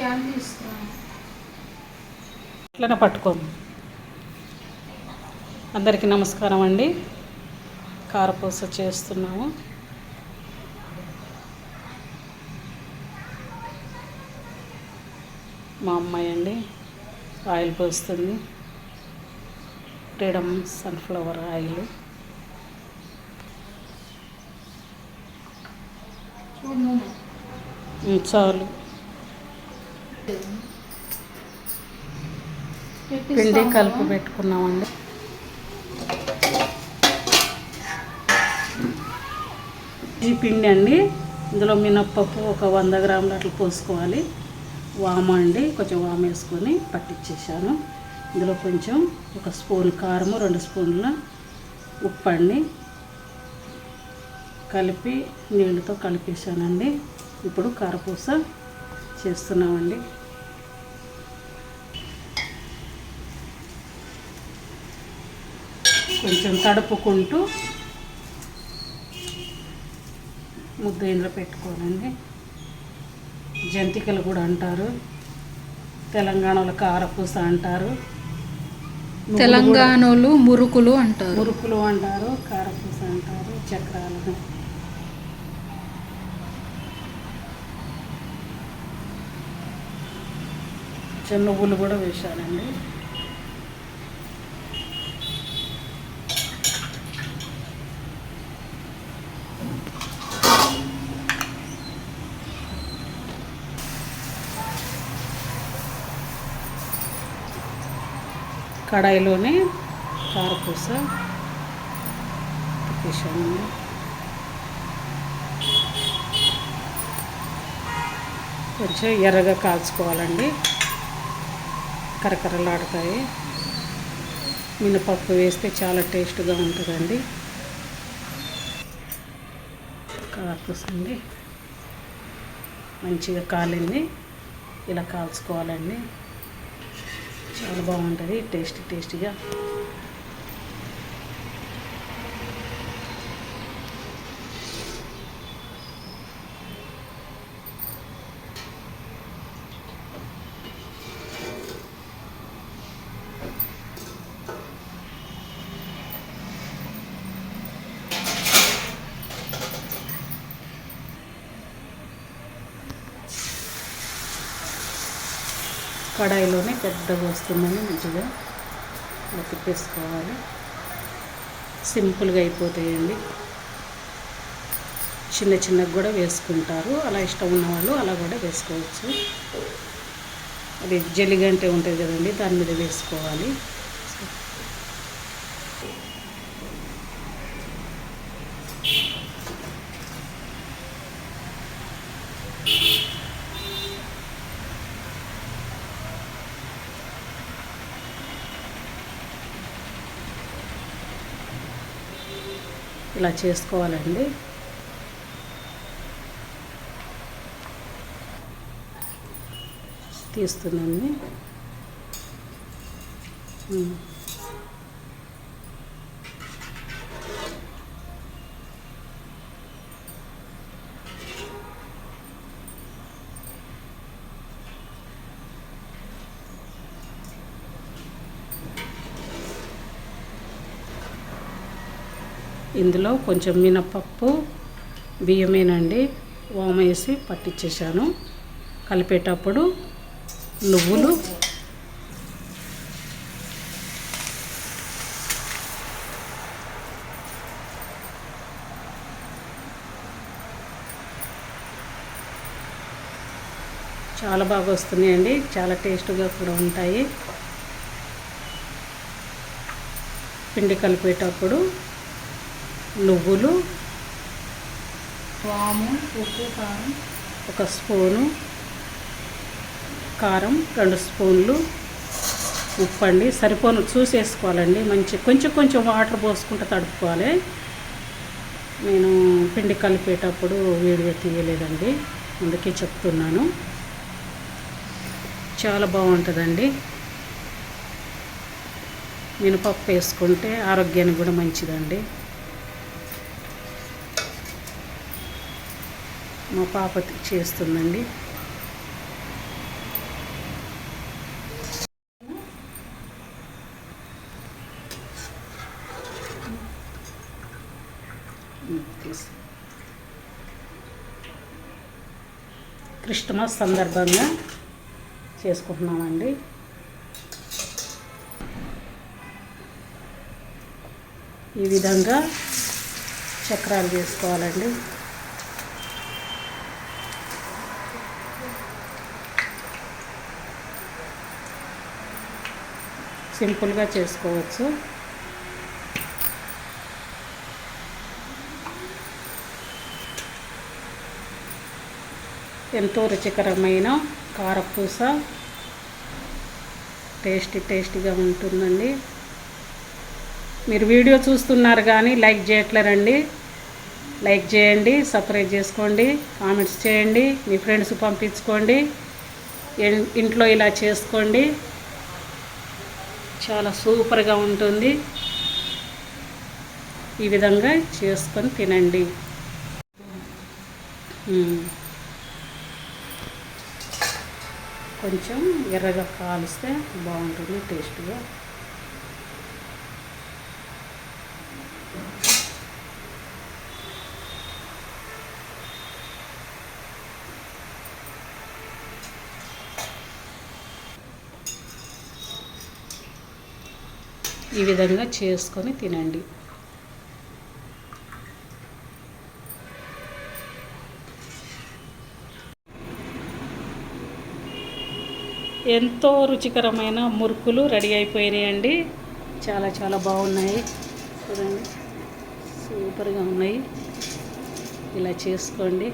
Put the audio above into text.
Can తీసుకున్నాను ఇట్లనే పట్టుకోము అందరికీ నమస్కారం అండి. కారపూస చేస్తున్నాము. మా అమ్మాయి అండి ఆయిల్ పోస్తుంది. Freedom sunflower oil. చాలు. పిండి? కలిపి పెట్టుకున్నామండి. ఈ పిండి అండి ఇందులో మినప్పప్పు ఒక వంద గ్రాములు అట్లా పోసుకోవాలి. వామ అండి కొంచెం వామ వేసుకొని పట్టించేసాను ఇందులో కొంచెం ఒక స్పూన్ కారము రెండు స్పూన్ల ఉప్పు అండి. కలిపి నీళ్ళతో కలిపేసానండి. ఇప్పుడు కారపూస చేస్తున్నామండి. కొంచెం తడుపుకుంటూ ముద్ద ఇందులో పెట్టుకోనండి. జంతికలు కూడా అంటారు. తెలంగాణలో కారపూస అంటారు. తెలంగాణలో మురుకులు అంటారు. మురుకులు అంటారు కారపూస అంటారు చక్రాలను. చిన్న నువ్వులు కూడా వేశానండి. కడాయిలోనే కారపూస కొంచెం ఎర్రగా కాల్చుకోవాలండి. కరకరలాడతాయి. మినపప్పు వేస్తే చాలా టేస్ట్గా ఉంటుందండి. కారపూస అండి. మంచిగా కాలింది. ఇలా కాల్చుకోవాలండి. చాలా బాగుంటుంది టేస్టీ టేస్టీగా. కడాయిలోనే పెద్దగా వస్తుందని మంచిగా ఇలా తిప్పేసుకోవాలి. సింపుల్గా అయిపోతాయండి. చిన్న చిన్నగా కూడా వేసుకుంటారు. అలా ఇష్టం ఉన్నవాళ్ళు అలా కూడా వేసుకోవచ్చు. అది జలిగంటే ఉంటుంది కదండి దాని మీద వేసుకోవాలి. ఇలా చేసుకోవాలండి. తీస్తున్నాను. ఇందులో కొంచెం మినపప్పు బియ్యమేనండి వామ వేసి పట్టించేసాను కలిపేటప్పుడు నువ్వులు చాలా బాగా వస్తున్నాయండి. చాలా టేస్ట్గా కూడా ఉంటాయి. పిండి కలిపేటప్పుడు నువ్వులు వాము ఉప్పు కారం. ఒక స్పూను కారం రెండు స్పూన్లు ఉప్పు అండి. సరిపోను చూసేసుకోవాలండి. మంచి కొంచెం కొంచెం వాటర్ పోసుకుంటూ తడుపుకోవాలి. నేను పిండి కలిపేటప్పుడు వీడియో తీయలేదండి. అందుకే చెప్తున్నాను. చాలా బాగుంటుందండి. మినపప్పు వేసుకుంటే ఆరోగ్యానికి కూడా మంచిదండి. మా పాపకి చేస్తుందండి. క్రిస్టమస్ సందర్భంగా చేసుకుంటున్నామండి. ఈ విధంగా చక్రాలు చేసుకోవాలండి. సింపుల్గా చేసుకోవచ్చు. ఎంతో రుచికరమైన కారపూస. టేస్టీ టేస్టీగా ఉంటుందండి. మీరు వీడియో చూస్తున్నారు కానీ లైక్ చేయట్లేరండి. లైక్ చేయండి సపరేట్ చేసుకోండి కామెంట్స్ చేయండి మీ ఫ్రెండ్స్ పంపించుకోండి ఇంట్లో ఇలా చేసుకోండి. చాలా సూపర్గా ఉంటుంది. ఈ విధంగా చేసుకొని తినండి. కొంచెం ఎర్రగా కాలిస్తే బాగుంటుంది టేస్ట్గా. ఈ విధంగా చేసుకొని తినండి. ఎంతో రుచికరమైన మురుకులు రెడీ అయిపోయినాయండి. చాలా చాలా బాగున్నాయి. చూడండి. సూపర్గా ఉన్నాయి. ఇలా చేసుకోండి.